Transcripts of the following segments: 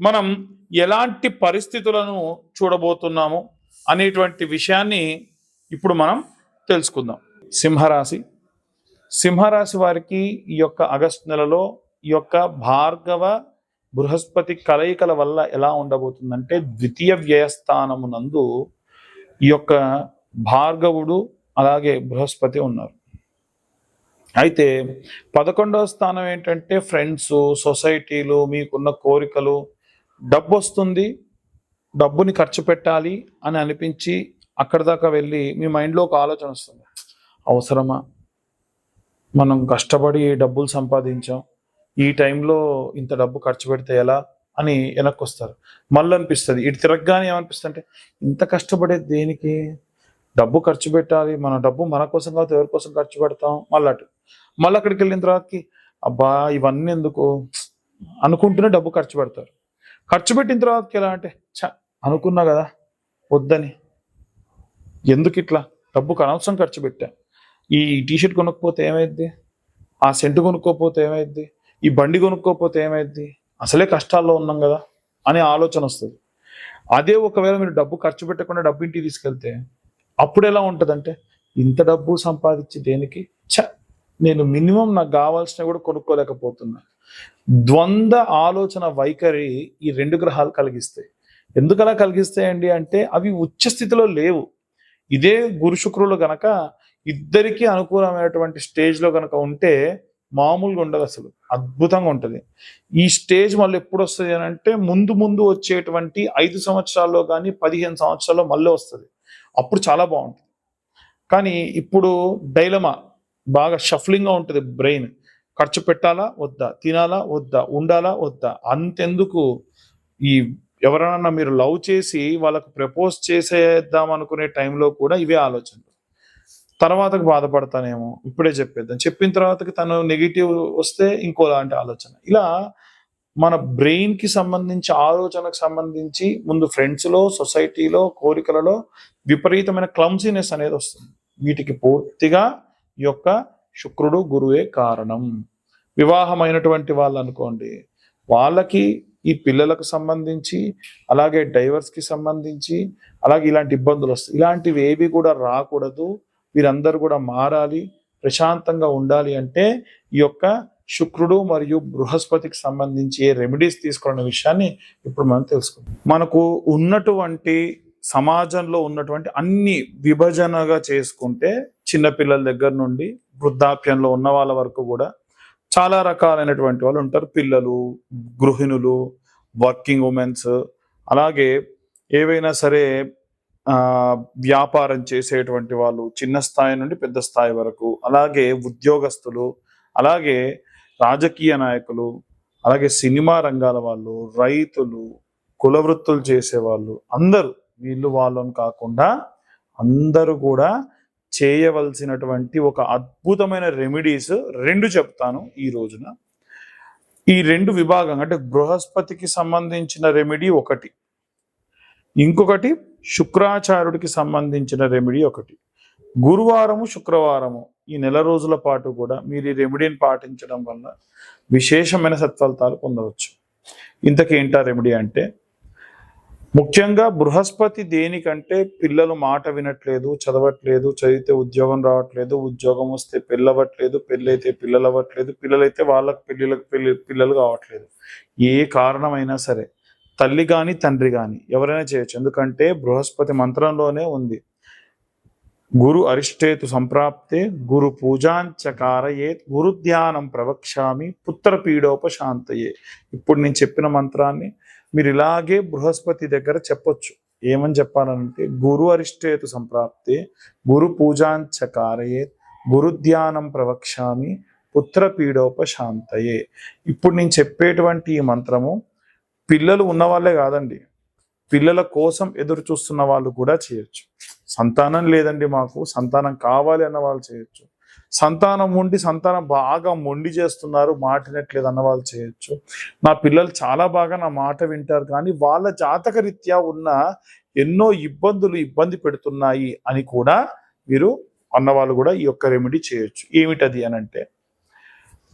మనం ఎలాంటి పరిస్థితులను చూడబోతున్నాము అనేటువంటి విషయాన్ని ఇప్పుడు మనం తెలుసుకుందాం. సింహరాశి. సింహరాశి వారికి ఈ యొక్క ఆగస్టు నెలలో ఈ యొక్క భార్గవ బృహస్పతి కలయికల వల్ల ఎలా ఉండబోతుందంటే ద్వితీయ వ్యయస్థానమునందు ఈ యొక్క భార్గవుడు అలాగే బృహస్పతి ఉన్నారు. అయితే పదకొండవ స్థానం ఏంటంటే ఫ్రెండ్స్ సొసైటీలు మీకున్న కోరికలు డబ్బు వస్తుంది డబ్బుని ఖర్చు పెట్టాలి అని అనిపించి అక్కడి దాకా వెళ్ళి మీ మైండ్లో ఒక ఆలోచన వస్తుంది. అవసరమా? మనం కష్టపడి డబ్బులు సంపాదించాం ఈ టైంలో ఇంత డబ్బు ఖర్చు పెడితే ఎలా? అని వెనక్కి వస్తారు. మళ్ళీ అనిపిస్తుంది ఇటు తిరగగానే ఏమనిపిస్తుంది అంటే ఇంత కష్టపడేది దేనికి? డబ్బు ఖర్చు పెట్టాలి మన డబ్బు మన కోసం కాదు ఎవరి కోసం ఖర్చు పెడతాం? మళ్ళీ అటు మళ్ళీ అక్కడికి వెళ్ళిన తర్వాతకి అబ్బా ఇవన్నీ ఎందుకు? అనుకుంటూనే డబ్బు ఖర్చు పెడతారు. ఖర్చు పెట్టిన తర్వాతకి ఎలా అంటే చ అనుకున్నా కదా వద్దని. ఎందుకు ఇట్లా? డబ్బుకు అనవసరం ఖర్చు పెట్టా. ఈ టీషర్ట్ కొనుక్కపోతే ఏమైద్ది? ఆ సెంటు కొనుక్కోపోతే ఏమైద్ది? ఈ బండి కొనుక్కోపోతే ఏమైద్ది? అసలే కష్టాల్లో ఉన్నాం కదా అనే ఆలోచన వస్తుంది. అదే ఒకవేళ మీరు డబ్బు ఖర్చు పెట్టకుండా డబ్బు ఇంటికి తీసుకెళ్తే అప్పుడు ఎలా ఉంటుందంటే ఇంత డబ్బు సంపాదించి దేనికి? ఛ నేను మినిమం నాకు కావాల్సినవి కూడా కొనుక్కోలేకపోతున్నా. ద్వంద్వ ఆలోచన వైఖరి ఈ రెండు గ్రహాలు కలిగిస్తాయి ఎందుకలా కలిగిస్తాయండి అంటే అవి ఉచ్చ స్థితిలో లేవు. ఇదే గురు శుక్రులు గనక ఇద్దరికీ అనుకూలమైనటువంటి స్టేజ్లో కనుక గనక ఉంటే మామూలుగా ఉండదు అసలు. అద్భుతంగా ఉంటుంది. ఈ స్టేజ్ మళ్ళీ ఎప్పుడు వస్తుంది అని అంటే ముందు ముందు వచ్చేటువంటి ఐదు సంవత్సరాల్లో కానీ పదిహేను సంవత్సరాల్లో మళ్ళీ వస్తుంది. అప్పుడు చాలా బాగుంటుంది. కానీ ఇప్పుడు డైలమా బాగా షఫ్లింగ్గా ఉంటుంది బ్రెయిన్. ఖర్చు పెట్టాలా? వద్దా. తినాలా? వద్దా. ఉండాలా? వద్దా. అంతెందుకు ఈ ఎవరైనా మీరు లవ్ చేసి వాళ్ళకు ప్రపోజ్ చేసేద్దాం అనుకునే టైంలో కూడా ఇవే ఆలోచనలు. తర్వాతకు బాధపడతానేమో. ఇప్పుడే చెప్పేద్దాం. చెప్పిన తర్వాతకి తను నెగిటివ్ వస్తే ఇంకోలాంటి ఆలోచన. ఇలా మన బ్రెయిన్కి సంబంధించి ఆలోచనకు సంబంధించి ముందు ఫ్రెండ్స్లో సొసైటీలో కోరికలలో విపరీతమైన క్లమ్సీనెస్ అనేది వస్తుంది. వీటికి పూర్తిగా ఈ యొక్క శుక్రుడు గురువే కారణం. వివాహమైనటువంటి వాళ్ళు అనుకోండి వాళ్ళకి ఈ పిల్లలకు సంబంధించి అలాగే డైవర్స్కి సంబంధించి అలాగే ఇలాంటి ఇబ్బందులు వస్తాయి. ఇలాంటివి ఏవి కూడా రాకూడదు. వీరందరూ కూడా మారాలి ప్రశాంతంగా ఉండాలి అంటే ఈ యొక్క శుక్రుడు మరియు బృహస్పతికి సంబంధించి ఏ రెమెడీస్ తీసుకున్న విషయాన్ని ఇప్పుడు మనం తెలుసుకుందాం. మనకు ఉన్నటువంటి సమాజంలో ఉన్నటువంటి అన్ని విభజనగా చేసుకుంటే చిన్నపిల్లల దగ్గర నుండి వృద్ధాప్యంలో ఉన్న వాళ్ళ వరకు కూడా చాలా రకాలైనటువంటి వాళ్ళు ఉంటారు. పిల్లలు గృహిణులు వర్కింగ్ ఉమెన్స్ అలాగే ఏవైనా సరే వ్యాపారం చేసేటువంటి వాళ్ళు చిన్న స్థాయి నుండి పెద్ద స్థాయి వరకు అలాగే ఉద్యోగస్తులు అలాగే రాజకీయ నాయకులు అలాగే సినిమా రంగాల వాళ్ళు రైతులు కుల వృత్తులు చేసేవాళ్ళు అందరూ వీళ్ళు వాళ్ళని కాకుండా అందరూ కూడా చేయవలసినటువంటి ఒక అద్భుతమైన రెమెడీస్ రెండు చెప్తాను ఈ రోజున. ఈ రెండు విభాగం అంటే బృహస్పతికి సంబంధించిన రెమెడీ ఒకటి. ఇంకొకటి శుక్రాచార్యుడికి సంబంధించిన రెమెడీ ఒకటి. గురువారము శుక్రవారము ఈ నెల రోజుల పాటు కూడా మీరు ఈ రెమెడీని పాటించడం వల్ల విశేషమైన సత్ఫలితాలు పొందవచ్చు. ఇంతకీ ఏంటా రెమెడీ అంటే ముఖ్యంగా బృహస్పతి దేనికంటే పిల్లలు మాట వినట్లేదు చదవట్లేదు చదివితే ఉద్యోగం రావట్లేదు ఉద్యోగం వస్తే పెళ్ళవట్లేదు పెళ్ళైతే పిల్లలు అవ్వట్లేదు పిల్లలైతే వాళ్ళకి పెళ్ళిళ్ళకి పెళ్ళి పిల్లలు కావట్లేదు. ఏ కారణమైనా సరే తల్లి కానీ తండ్రి కానీ ఎవరైనా చేయొచ్చు. ఎందుకంటే బృహస్పతి మంత్రంలోనే ఉంది. గురు అరిష్టేతు సంప్రాప్తే గురు పూజాంచకారయేత్ గురు ధ్యానం ప్రవక్ష్యామి పుత్ర పీడోపశాంతయే ఇప్పుడు నేను చెప్పిన మంత్రాన్ని మీరు ఇలాగే బృహస్పతి దగ్గర చెప్పొచ్చు. ఏమని చెప్పాలంటే గురు అరిష్టేతు సంప్రాప్తే గురు పూజాంచకారయే గురు ధ్యానం ప్రవక్ష్యామి పుత్ర పీడోపశాంతయే. ఇప్పుడు నేను చెప్పేటువంటి ఈ మంత్రము పిల్లలు ఉన్నవాళ్ళే కాదండి. పిల్లల కోసం ఎదురు చూస్తున్న వాళ్ళు కూడా చేయొచ్చు. సంతానం లేదండి మాకు సంతానం కావాలి అన్న వాళ్ళు చేయొచ్చు. సంతానం ఉండి సంతానం బాగా మొండి చేస్తున్నారు మాటినట్లేదు అన్న వాళ్ళు చేయొచ్చు. నా పిల్లలు చాలా బాగా నా మాట వింటారు కానీ వాళ్ళ జాతకరీత్యా ఉన్న ఎన్నో ఇబ్బందులు ఇబ్బంది పెడుతున్నాయి అని కూడా మీరు అన్నవాళ్ళు కూడా ఈ యొక్క రెమెడీ చేయొచ్చు. ఏమిటది అని అంటే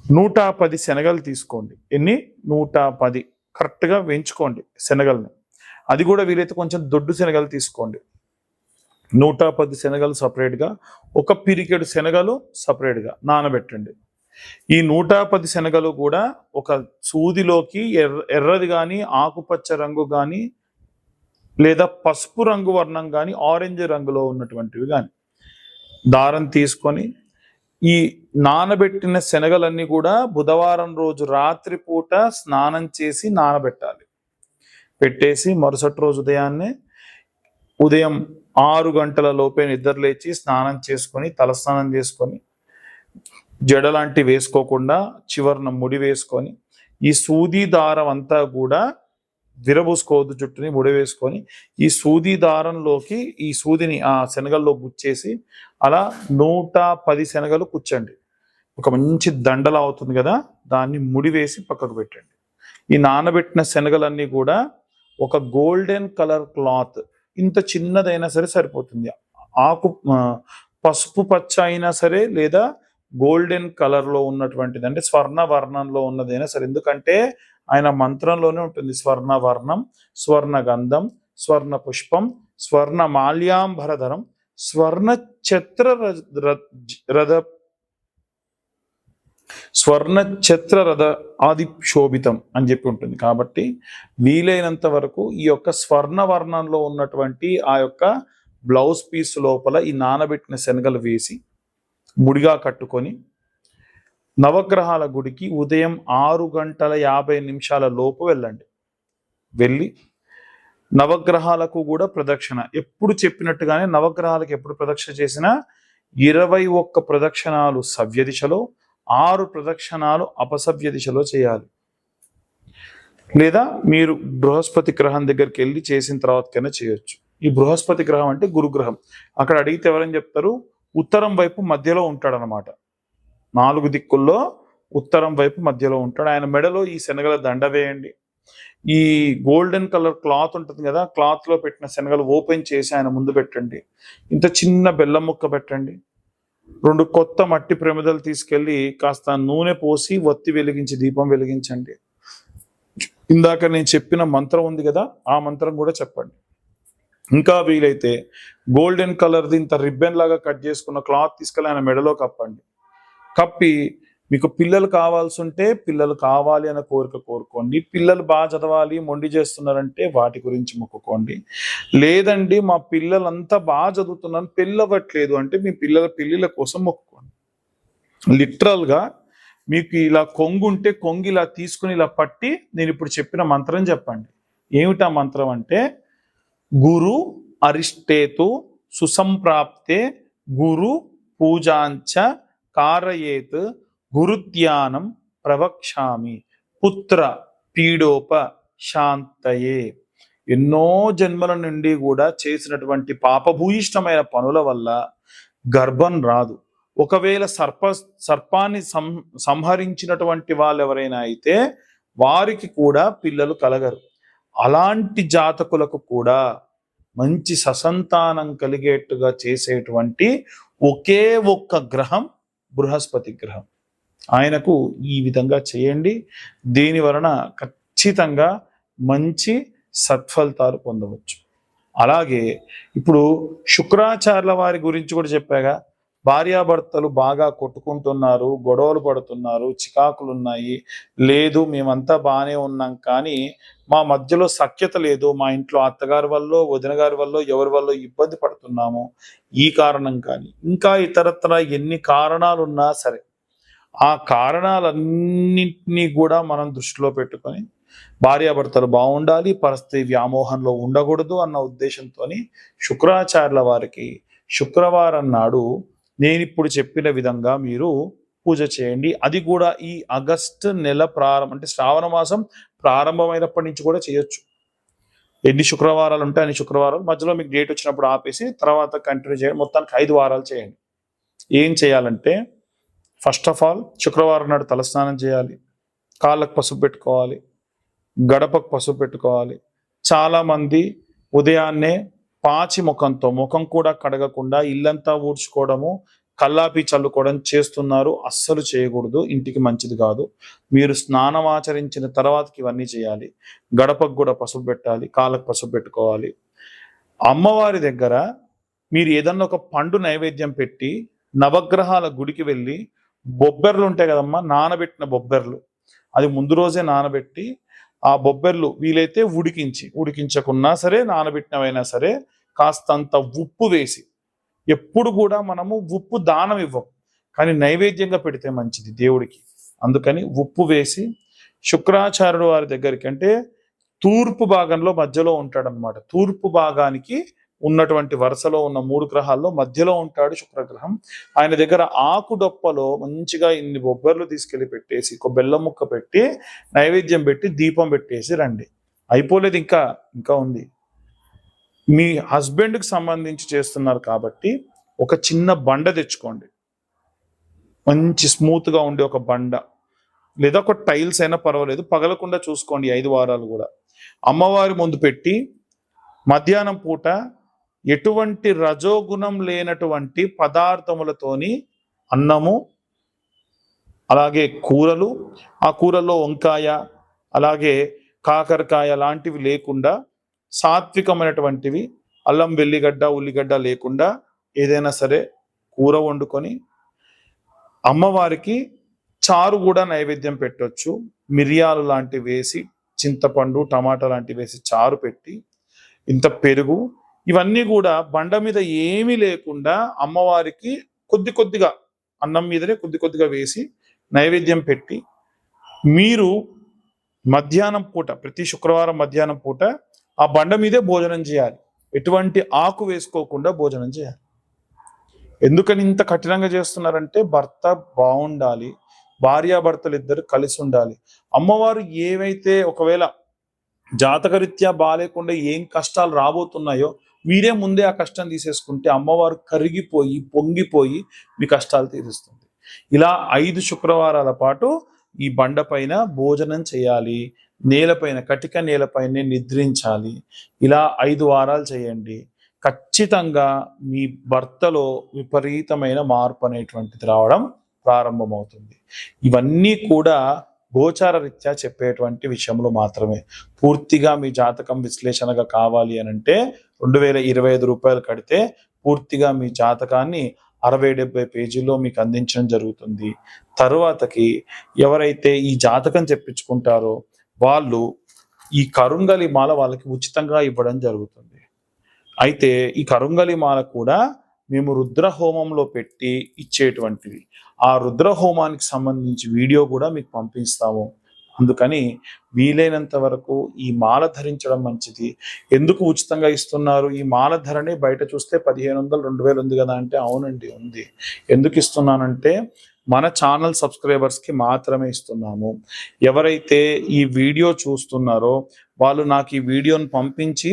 నూట పది శనగలు తీసుకోండి. ఎన్ని? నూట పది. కరెక్ట్గా వేయించుకోండి శనగల్ని. అది కూడా వీలైతే కొంచెం దొడ్డు శనగలు తీసుకోండి. నూట పది శనగలు సపరేట్గా ఒక పిరికెడు శనగలు సపరేట్గా నానబెట్టండి. ఈ నూట పది శనగలు కూడా ఒక సూదిలోకి ఎర్ర ఎర్రది కానీ ఆకుపచ్చ రంగు కానీ లేదా పసుపు రంగు వర్ణం కానీ ఆరెంజ్ రంగులో ఉన్నటువంటివి కానీ దారం తీసుకొని ఈ నానబెట్టిన శనగలన్నీ కూడా బుధవారం రోజు రాత్రి పూట స్నానం చేసి నానబెట్టాలి. పెట్టేసి మరుసటి రోజు ఉదయాన్నే ఉదయం ఆరు గంటల లోపే నిద్ర లేచి స్నానం చేసుకొని తలస్నానం చేసుకొని జడ లాంటి వేసుకోకుండా చివరన ముడి వేసుకొని ఈ సూది దారం అంతా కూడా విరబూసుకోవద్దు చుట్టూని ముడి వేసుకొని ఈ సూది దారంలోకి ఈ సూదిని ఆ శనగల్లో గుచ్చేసి అలా నూట పది శనగలు కూర్చండి ఒక మంచి దండలా అవుతుంది కదా దాన్ని ముడి వేసి పక్కకు పెట్టండి. ఈ నానబెట్టిన శనగలన్నీ కూడా ఒక గోల్డెన్ కలర్ క్లాత్ ఇంత చిన్నదైనా సరే సరిపోతుంది. ఆకు పసుపు పచ్చ అయినా సరే లేదా గోల్డెన్ కలర్లో ఉన్నటువంటిది అంటే స్వర్ణ వర్ణంలో ఉన్నదైనా సరే. ఎందుకంటే ఆయన మంత్రంలోనే ఉంటుంది స్వర్ణ వర్ణం స్వర్ణ గంధం స్వర్ణ పుష్పం స్వర్ణ మాల్యాంబరధరం స్వర్ణ ఛత్ర రథ స్వర్ణ ఛత్ర రథ ఆదిక్షోభితం అని చెప్పి ఉంటుంది. కాబట్టి వీలైనంత వరకు ఈ యొక్క స్వర్ణ వర్ణంలో ఉన్నటువంటి ఆ యొక్క బ్లౌజ్ పీస్ లోపల ఈ నానబెట్టిన శనగలు వేసి ముడిగా కట్టుకొని నవగ్రహాల గుడికి ఉదయం ఆరు గంటల యాభై నిమిషాల లోపు వెళ్ళండి. వెళ్ళి నవగ్రహాలకు కూడా ప్రదక్షిణ. ఎప్పుడు చెప్పినట్టుగానే నవగ్రహాలకు ఎప్పుడు ప్రదక్షిణ చేసినా ఇరవై ఒక్క ప్రదక్షిణాలు సవ్య దిశలో ఆరు ప్రదక్షిణాలు అపసవ్య దిశలో చేయాలి. లేదా మీరు బృహస్పతి గ్రహం దగ్గరికి వెళ్ళి చేసిన తర్వాతకైనా చేయొచ్చు. ఈ బృహస్పతి గ్రహం అంటే గురుగ్రహం. అక్కడ అడిగితే ఎవరని చెప్తారు? ఉత్తరం వైపు మధ్యలో ఉంటాడనమాట. నాలుగు దిక్కుల్లో ఉత్తరం వైపు మధ్యలో ఉంటాడు. ఆయన మెడలో ఈ శనగల దండ వేయండి. ఈ గోల్డెన్ కలర్ క్లాత్ ఉంటుంది కదా క్లాత్లో పెట్టిన శనగలు ఓపెన్ చేసి ఆయన ముందు పెట్టండి. ఇంత చిన్న బెల్లం ముక్క పెట్టండి. రెండు కొత్త మట్టి ప్రమిదలు తీసుకెళ్ళి కాస్త నూనె పోసి వత్తి వెలిగించి దీపం వెలిగించండి. ఇందాక నేను చెప్పిన మంత్రం ఉంది కదా ఆ మంత్రం కూడా చెప్పండి. ఇంకా వీలైతే గోల్డెన్ కలర్ది ఇంత రిబ్బన్ లాగా కట్ చేసుకున్న క్లాత్ తీసుకెళ్ళి ఆయన మెడలో కప్పండి. కప్పి మీకు పిల్లలు కావాల్సి ఉంటే పిల్లలు కావాలి అనే కోరిక కోరుకోండి. పిల్లలు బాగా చదవాలి మొండి చేస్తున్నారంటే వాటి గురించి మొక్కుకోండి. లేదండి మా పిల్లలంతా బాగా చదువుతున్నాను పెళ్ళవట్లేదు అంటే మీ పిల్లల పెళ్ళిళ్ళ కోసం మొక్కుకోండి. లిటరల్గా మీకు ఇలా కొంగు ఉంటే కొంగు ఇలా తీసుకుని ఇలా పట్టి నేను ఇప్పుడు చెప్పిన మంత్రం చెప్పండి. ఏమిటా మంత్రం అంటే గురు అరిష్టేతు సుసంప్రాప్తే గురు పూజాంచ కారయేత్ గురుధ్యానం ప్రవక్షామి పుత్ర పీడోప శాంతయే ఎన్నో జన్మల నుండి కూడా చేసినటువంటి పాపభూయిష్టమైన పనుల వల్ల గర్భం రాదు. ఒకవేళ సర్ప సర్పాన్ని సం సంహరించినటువంటి వాళ్ళు ఎవరైనా అయితే వారికి కూడా పిల్లలు కలగరు. అలాంటి జాతకులకు కూడా మంచి ససంతానం కలిగేట్టుగా చేసేటువంటి ఒకే ఒక్క గ్రహం బృహస్పతి గ్రహం. ఆయనకు ఈ విధంగా చేయండి. దీని వలన ఖచ్చితంగా మంచి సత్ఫలితాలు పొందవచ్చు. అలాగే ఇప్పుడు శుక్రాచార్యుల వారి గురించి కూడా చెప్పాగా భార్యాభర్తలు బాగా కొట్టుకుంటున్నారు గొడవలు పడుతున్నారు చికాకులు ఉన్నాయి. లేదు మేమంతా బాగానే ఉన్నాం కానీ మా మధ్యలో సఖ్యత లేదు. మా ఇంట్లో అత్తగారి వల్ల వదిన గారి వల్ల ఎవరి వల్ల ఇబ్బంది పడుతున్నాము. ఈ కారణం కానీ ఇంకా ఇతరత్ర ఎన్ని కారణాలున్నా సరే ఆ కారణాలన్నింటినీ కూడా మనం దృష్టిలో పెట్టుకొని భార్యాభర్తలు బాగుండాలి పరిస్థితి వ్యామోహంలో ఉండకూడదు అన్న ఉద్దేశంతో శుక్రాచార్యుల వారికి శుక్రవారం నాడు నేను ఇప్పుడు చెప్పిన విధంగా మీరు పూజ చేయండి. అది కూడా ఈ ఆగస్టు నెల ప్రారంభం అంటే శ్రావణ మాసం ప్రారంభమైనప్పటి నుంచి కూడా చేయొచ్చు. ఎన్ని శుక్రవారాలు ఉంటాయి అన్ని శుక్రవారాలు. మధ్యలో మీకు డేట్ వచ్చినప్పుడు ఆపేసి తర్వాత కంటిన్యూ చేయండి. మొత్తానికి ఐదు వారాలు చేయండి. ఏం చేయాలంటే ఫస్ట్ ఆఫ్ ఆల్ శుక్రవారం నాడు తలస్నానం చేయాలి. కాళ్ళకు పసుపు పెట్టుకోవాలి. గడపకు పసుపు పెట్టుకోవాలి. చాలామంది ఉదయాన్నే పాచి ముఖంతో ముఖం కూడా కడగకుండా ఇల్లంతా ఊడ్చుకోవడము కల్లాపి చల్లుకోవడం చేస్తున్నారు. అస్సలు చేయకూడదు. ఇంటికి మంచిది కాదు. మీరు స్నానం ఆచరించిన తర్వాతకి ఇవన్నీ చేయాలి. గడపకు కూడా పసుపు పెట్టాలి. కాళ్ళకు పసుపు పెట్టుకోవాలి. అమ్మవారి దగ్గర మీరు ఏదన్నా ఒక పండు నైవేద్యం పెట్టి నవగ్రహాల గుడికి వెళ్ళి బొబ్బెర్లు ఉంటాయి కదమ్మా నానబెట్టిన బొబ్బెర్లు. అది ముందు రోజే నానబెట్టి ఆ బొబ్బెర్లు వీలైతే ఉడికించి ఉడికించకున్నా సరే నానబెట్టినవైనా సరే కాస్తంత ఉప్పు వేసి ఎప్పుడు కూడా మనము ఉప్పు దానం ఇవ్వం. కానీ నైవేద్యంగా పెడితే మంచిది దేవుడికి. అందుకని ఉప్పు వేసి శుక్రాచార్యుడు వారి దగ్గరికి అంటే తూర్పు భాగంలో మధ్యలో ఉంటాడనమాట తూర్పు భాగానికి ఉన్నటువంటి వరుసలో ఉన్న మూడు గ్రహాల్లో మధ్యలో ఉంటాడు శుక్రగ్రహం. ఆయన దగ్గర ఆకు డొప్పలో మంచిగా ఇన్ని బొబ్బర్లు తీసుకెళ్ళి పెట్టేసి ఒక బెల్లం ముక్క పెట్టి నైవేద్యం పెట్టి దీపం పెట్టేసి రండి. అయిపోలేదు ఇంకా ఇంకా ఉంది. మీ హస్బెండ్కి సంబంధించి చేస్తున్నారు కాబట్టి ఒక చిన్న బండ తెచ్చుకోండి. మంచి స్మూత్గా ఉండే ఒక బండ. లేదా ఒక టైల్స్ అయినా పర్వాలేదు పగలకుండా చూసుకోండి ఐదు వారాలు కూడా. అమ్మవారి ముందు పెట్టి మధ్యాహ్నం పూట ఎటువంటి రజోగుణం లేనటువంటి పదార్థములతోని అన్నము అలాగే కూరలు ఆ కూరల్లో వంకాయ అలాగే కాకరకాయ లాంటివి లేకుండా సాత్వికమైనటువంటివి అల్లం వెల్లిగడ్డ ఉల్లిగడ్డ లేకుండా ఏదైనా సరే కూర వండుకొని అమ్మవారికి చారు కూడా నైవేద్యం పెట్టొచ్చు. మిరియాలు లాంటివి వేసి చింతపండు టమాటా లాంటివి వేసి చారు పెట్టి ఇంత పెరుగు ఇవన్నీ కూడా బండ మీద ఏమీ లేకుండా అమ్మవారికి కొద్ది కొద్దిగా అన్నం మీదనే కొద్ది కొద్దిగా వేసి నైవేద్యం పెట్టి మీరు మధ్యాహ్నం పూట ప్రతి శుక్రవారం మధ్యాహ్నం పూట ఆ బండ మీదే భోజనం చేయాలి. ఎటువంటి ఆకు వేసుకోకుండా భోజనం చేయాలి. ఎందుకని ఇంత కఠినంగా చేస్తున్నారంటే భర్త బాగుండాలి భార్యాభర్తలు ఇద్దరు కలిసి ఉండాలి. అమ్మవారు ఏవైతే ఒకవేళ జాతకరీత్యా బాగాలేకుండా ఏం కష్టాలు రాబోతున్నాయో మీరే ముందే ఆ కష్టం తీసేసుకుంటే అమ్మవారు కరిగిపోయి పొంగిపోయి మీ కష్టాలు తీరుస్తుంది. ఇలా ఐదు శుక్రవారాల పాటు ఈ బండ పైన భోజనం చేయాలి నేలపైన కటిక నేలపైనే నిద్రించాలి. ఇలా ఐదు వారాలు చేయండి. ఖచ్చితంగా మీ భర్తలో విపరీతమైన మార్పు అనేటువంటిది రావడం ప్రారంభమవుతుంది. ఇవన్నీ కూడా గోచార రీత్యా చెప్పేటువంటి విషయంలో మాత్రమే. పూర్తిగా మీ జాతకం విశ్లేషణగా కావాలి అని అంటే రెండు వేల ఇరవై ఐదు రూపాయలు కడితే పూర్తిగా మీ జాతకాన్ని అరవై డెబ్బై పేజీల్లో మీకు అందించడం జరుగుతుంది. తరువాతకి ఎవరైతే ఈ జాతకం చెప్పించుకుంటారో వాళ్ళు ఈ కరుంగలి మాల వాళ్ళకి ఉచితంగా ఇవ్వడం జరుగుతుంది. అయితే ఈ కరుంగలి మాల కూడా మేము రుద్ర హోమంలో పెట్టి ఇచ్చేటువంటివి. ఆ రుద్ర హోమానికి సంబంధించి వీడియో కూడా మీకు పంపిస్తాము. అందుకని వీలైనంత వరకు ఈ మాల ధరించడం మంచిది. ఎందుకు ఉచితంగా ఇస్తున్నారు? ఈ మాల ధరని బయట చూస్తే పదిహేను వందలు రెండు వేలు ఉంది కదా అంటే అవునండి ఉంది. ఎందుకు ఇస్తున్నానంటే మన ఛానల్ సబ్స్క్రైబర్స్కి మాత్రమే ఇస్తున్నాము. ఎవరైతే ఈ వీడియో చూస్తున్నారో వాళ్ళు నాకు ఈ వీడియోను పంపించి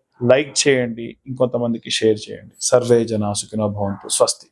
లైక్ చేయండి ఇంకొంతమందికి షేర్ చేయండి. సర్వే జనా సుఖినో భవంతు. స్వస్తి.